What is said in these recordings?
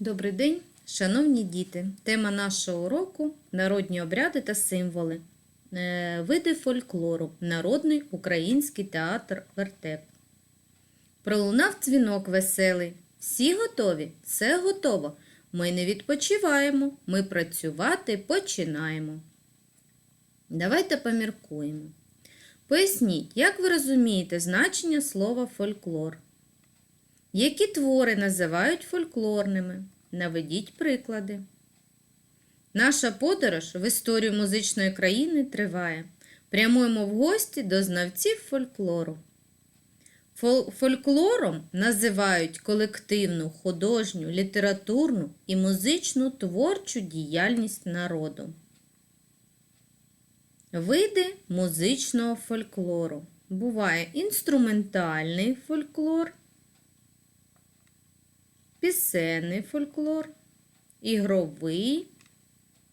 Добрий день, шановні діти! Тема нашого уроку народні обряди та символи. Е, Види фольклору. Народний український театр вертеп. Пролунав дзвінок веселий. Всі готові? Все готово. Ми не відпочиваємо, ми працювати починаємо. Давайте поміркуємо. Поясніть, як ви розумієте значення слова фольклор? Які твори називають фольклорними? Наведіть приклади. Наша подорож в історію музичної країни триває. Прямуємо в гості до знавців фольклору. Фол- Фольклором називають колективну, художню, літературну і музичну творчу діяльність народу. Види музичного фольклору. Буває інструментальний фольклор, пісенний фольклор, ігровий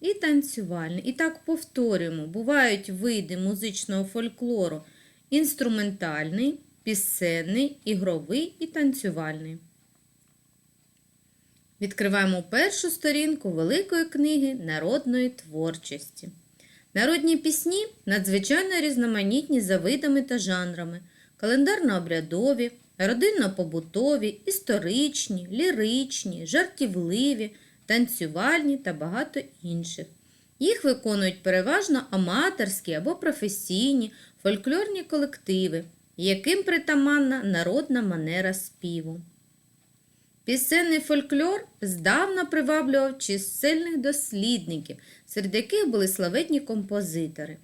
і танцювальний. І так повторюємо, бувають види музичного фольклору інструментальний, пісенний, ігровий і танцювальний. Відкриваємо першу сторінку Великої книги народної творчості. Народні пісні надзвичайно різноманітні за видами та жанрами, календарно-обрядові, родинно-побутові, історичні, ліричні, жартівливі, танцювальні та багато інших. Їх виконують переважно аматорські або професійні фольклорні колективи, яким притаманна народна манера співу. Пісенний фольклор здавна приваблював чисельних дослідників, серед яких були славетні композитори.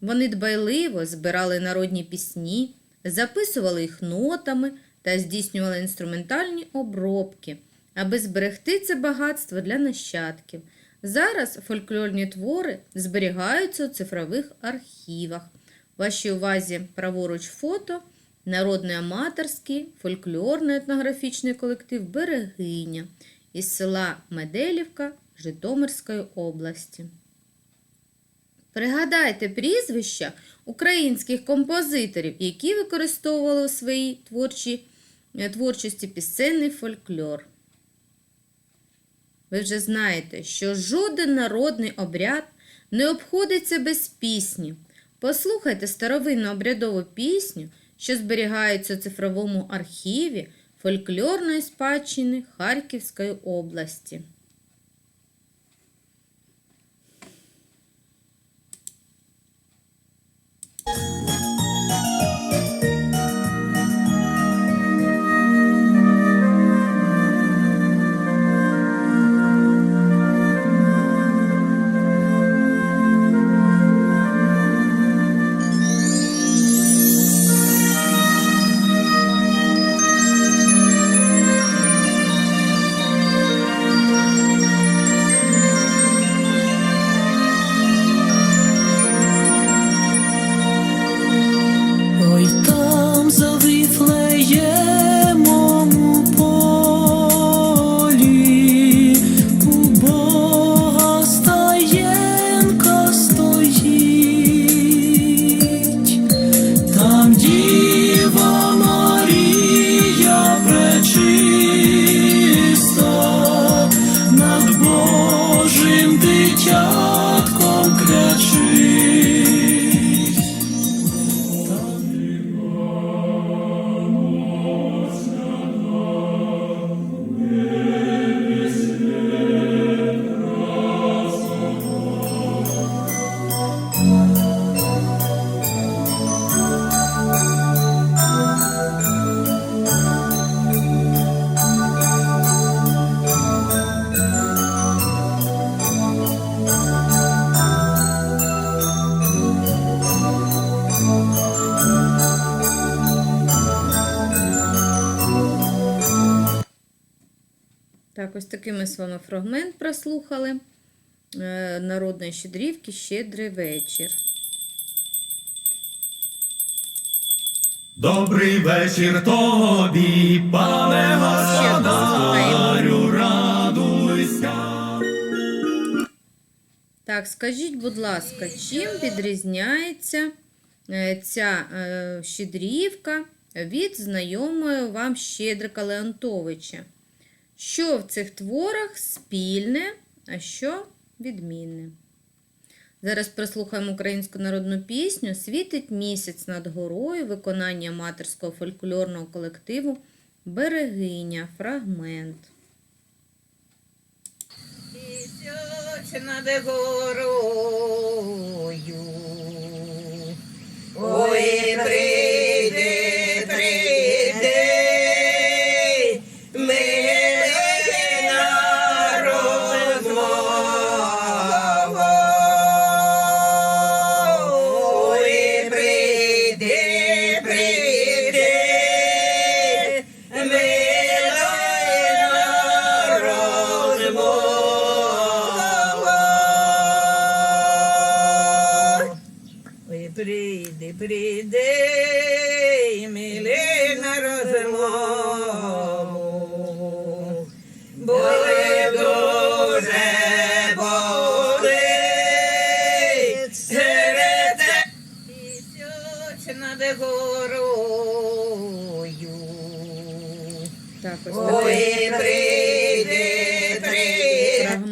Вони дбайливо збирали народні пісні, записували їх нотами та здійснювали інструментальні обробки, аби зберегти це багатство для нащадків. Зараз фольклорні твори зберігаються у цифрових архівах. Вашій увазі праворуч фото народний аматорський фольклорно-етнографічний колектив Берегиня із села Меделівка Житомирської області. Пригадайте прізвища українських композиторів, які використовували у своїй творчій, творчості пісенний фольклор. Ви вже знаєте, що жоден народний обряд не обходиться без пісні. Послухайте старовинну обрядову пісню, що зберігається у цифровому архіві фольклорної спадщини Харківської області. Такий ми з вами фрагмент прослухали е, народної щедрівки Щедрий вечір. Добрий вечір тобі, пане господарю, радуйся. Так, скажіть, будь ласка, чим відрізняється е, ця е, щедрівка від знайомої вам Щедрика Леонтовича? Що в цих творах спільне, а що відмінне? Зараз прослухаємо українську народну пісню Світить місяць над горою виконання аматорського фольклорного колективу Берегиня. Фрагмент. Місяць над горою. Ой, прийди,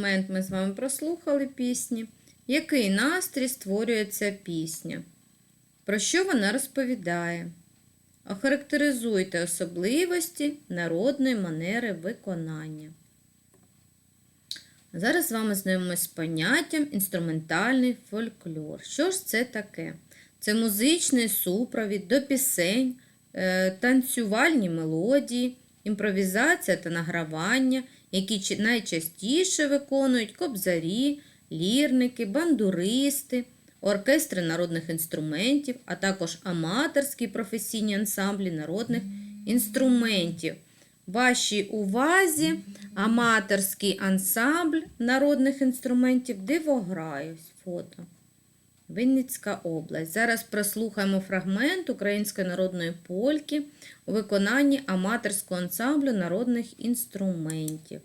фрагмент ми з вами прослухали пісні. Який настрій створює ця пісня? Про що вона розповідає? Охарактеризуйте особливості народної манери виконання. Зараз з вами знайомимось з поняттям інструментальний фольклор. Що ж це таке? Це музичний супровід до пісень, е, танцювальні мелодії, імпровізація та награвання, які найчастіше виконують кобзарі, лірники, бандуристи, оркестри народних інструментів, а також аматорські професійні ансамблі народних інструментів. Вашій увазі аматорський ансамбль народних інструментів Дивограю. Фото. Вінницька область. Зараз прослухаємо фрагмент української народної польки у виконанні аматорського ансамблю народних інструментів.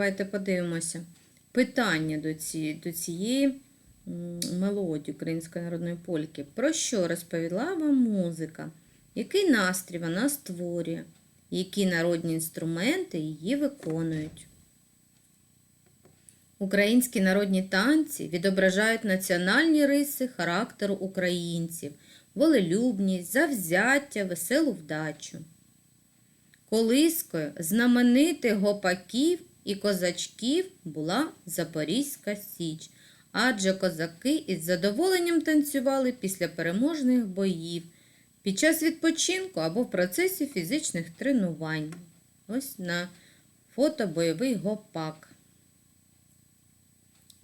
Давайте подивимося. Питання до цієї, до цієї мелодії української народної польки. Про що розповіла вам музика? Який настрій вона створює? Які народні інструменти її виконують? Українські народні танці відображають національні риси характеру українців, волелюбність, завзяття, веселу вдачу. Колискою знаменитих гопаків і козачків була Запорізька Січ, адже козаки із задоволенням танцювали після переможних боїв, під час відпочинку або в процесі фізичних тренувань. Ось на фото бойовий гопак.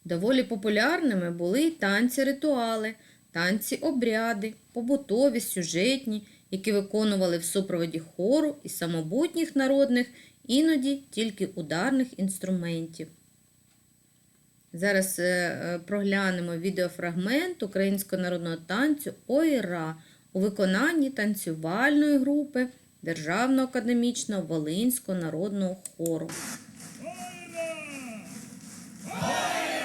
Доволі популярними були й танці-ритуали, танці-обряди, побутові, сюжетні, які виконували в супроводі хору і самобутніх народних, іноді тільки ударних інструментів. Зараз е, е, проглянемо відеофрагмент українського народного танцю Ойра у виконанні танцювальної групи Державного академічного Волинського народного хору. Так,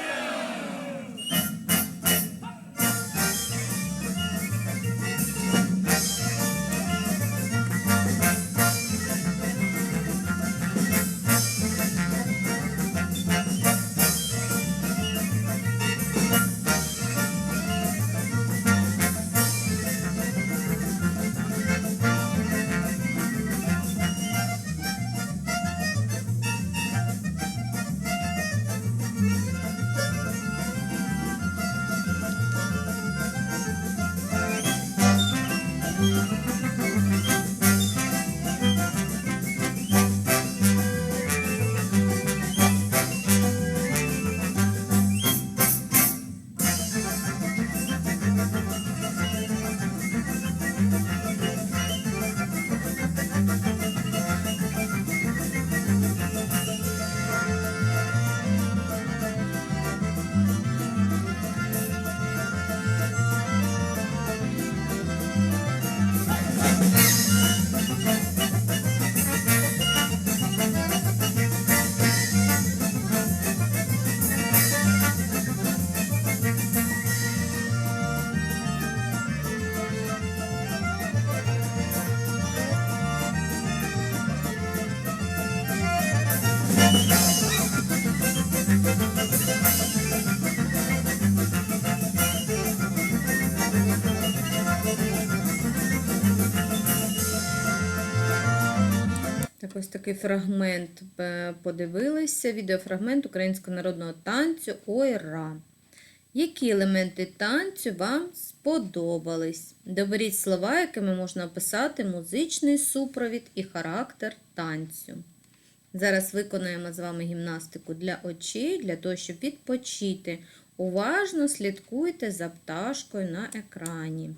ось такий фрагмент е, подивилися. Відеофрагмент українського народного танцю Ой-ра. Які елементи танцю вам сподобались? Доберіть слова, якими можна описати музичний супровід і характер танцю. Зараз виконаємо з вами гімнастику для очей, для того, щоб відпочити. Уважно слідкуйте за пташкою на екрані.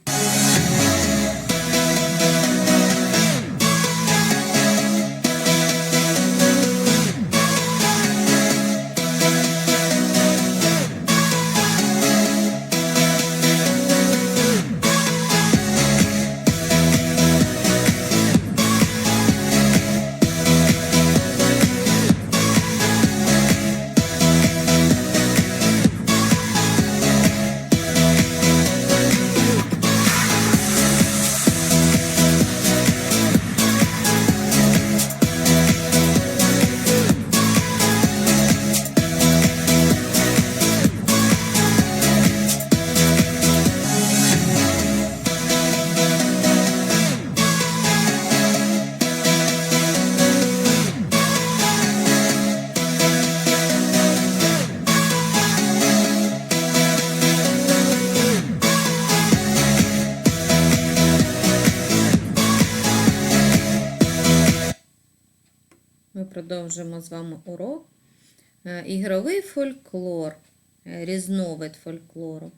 Продовжимо з вами урок. Е, Ігровий фольклор, е, різновид фольклору.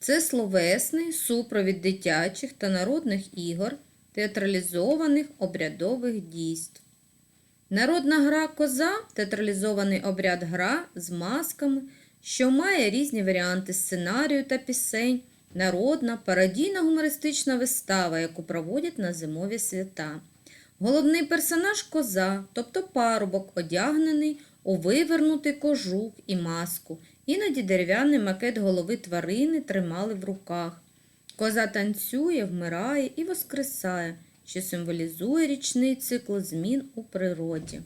Це словесний супровід дитячих та народних ігор, театралізованих обрядових дійств. Народна гра коза театралізований обряд гра з масками, що має різні варіанти сценарію та пісень, народна пародійна гумористична вистава, яку проводять на зимові свята. Головний персонаж коза, тобто парубок, одягнений у вивернутий кожух і маску. Іноді дерев'яний макет голови тварини тримали в руках. Коза танцює, вмирає і воскресає, що символізує річний цикл змін у природі.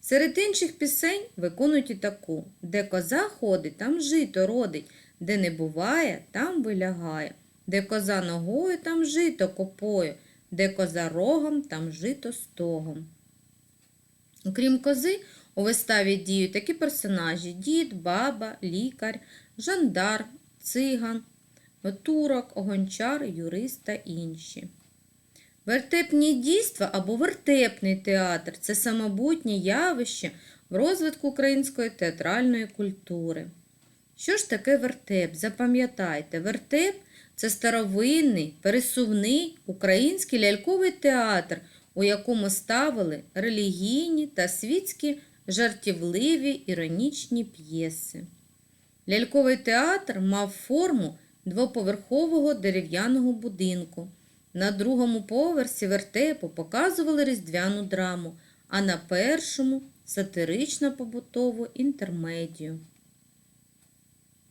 Серед інших пісень виконують і таку: де коза ходить, там жито родить, де не буває, там вилягає, де коза ногою, там жито копою, де коза рогом, там жито стогом. Окрім кози, у виставі діють такі персонажі: дід, баба, лікар, жандар, циган, турок, огончар, юрист та інші. Вертепні дійства або вертепний театр це самобутнє явище в розвитку української театральної культури. Що ж таке вертеп? Запам'ятайте, вертеп це старовинний, пересувний український ляльковий театр, у якому ставили релігійні та світські жартівливі іронічні п'єси. Ляльковий театр мав форму двоповерхового дерев'яного будинку. На другому поверсі вертепу показували різдвяну драму, а на першому сатирично побутову інтермедію.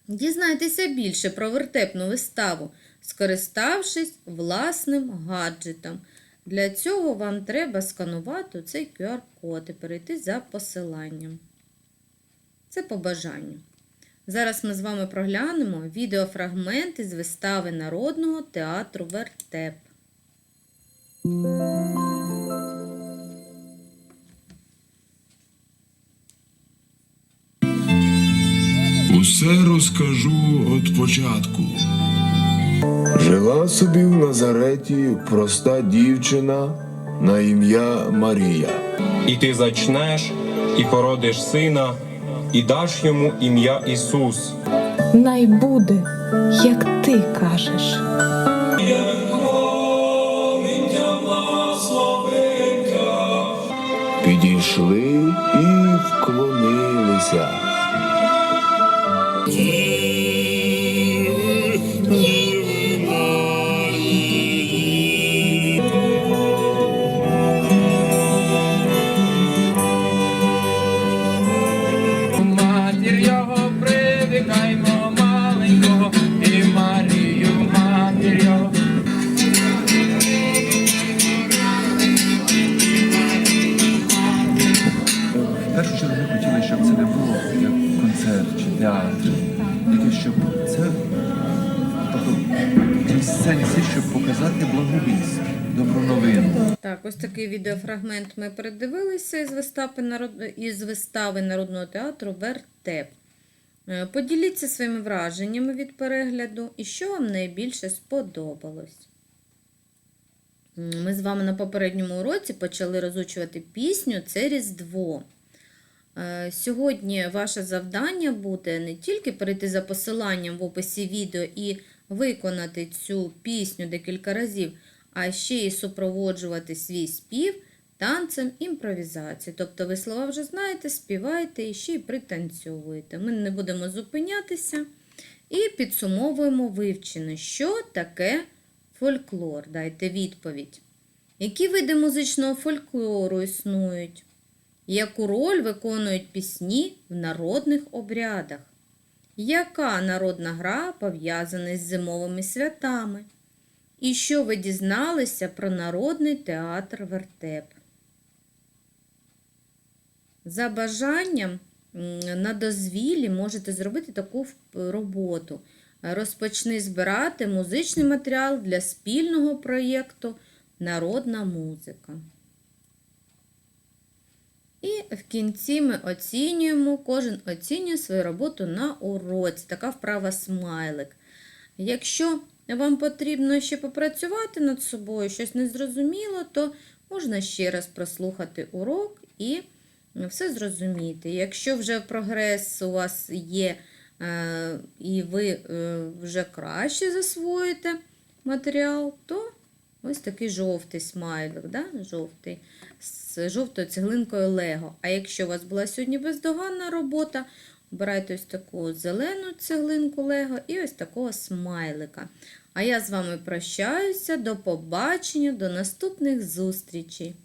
Дізнайтеся більше про вертепну виставу, скориставшись власним гаджетом. Для цього вам треба сканувати цей QR-код і перейти за посиланням. Це по бажанню. Зараз ми з вами проглянемо відеофрагменти з вистави Народного театру Вертеп. Усе розкажу від початку. Жила собі в Назареті проста дівчина на ім'я Марія. І ти зачнеш, і породиш сина, і даш йому ім'я Ісус. Най буде, як ти кажеш. Підійшли і вклонилися. Щоб благовість, добру новину. Так, Так, ось такий відеофрагмент ми передивилися із вистави, народ... із вистави Народного театру Вертеп. Е, Поділіться своїми враженнями від перегляду і що вам найбільше сподобалось. Ми з вами на попередньому уроці почали розучувати пісню Це Різдво. Е, Сьогодні ваше завдання буде не тільки перейти за посиланням в описі відео і виконати цю пісню декілька разів, а ще й супроводжувати свій спів танцем імпровізації. Тобто ви слова вже знаєте, співаєте і ще й пританцьовуєте. Ми не будемо зупинятися і підсумовуємо вивчене, що таке фольклор. Дайте відповідь. Які види музичного фольклору існують? Яку роль виконують пісні в народних обрядах? Яка народна гра пов'язана з зимовими святами? І що ви дізналися про народний театр Вертеп? За бажанням на дозвіллі можете зробити таку роботу. Розпочни збирати музичний матеріал для спільного проєкту Народна музика. І в кінці ми оцінюємо, кожен оцінює свою роботу на уроці. Така вправа смайлик. Якщо вам потрібно ще попрацювати над собою, щось незрозуміло, то можна ще раз прослухати урок і все зрозуміти. Якщо вже прогрес у вас є, е, і ви е, вже краще засвоїте матеріал, то ось такий жовтий смайлик, да? жовтий, з жовтою цеглинкою Лего. А якщо у вас була сьогодні бездоганна робота, обирайте ось таку зелену цеглинку Лего і ось такого смайлика. А я з вами прощаюся. До побачення, до наступних зустрічей!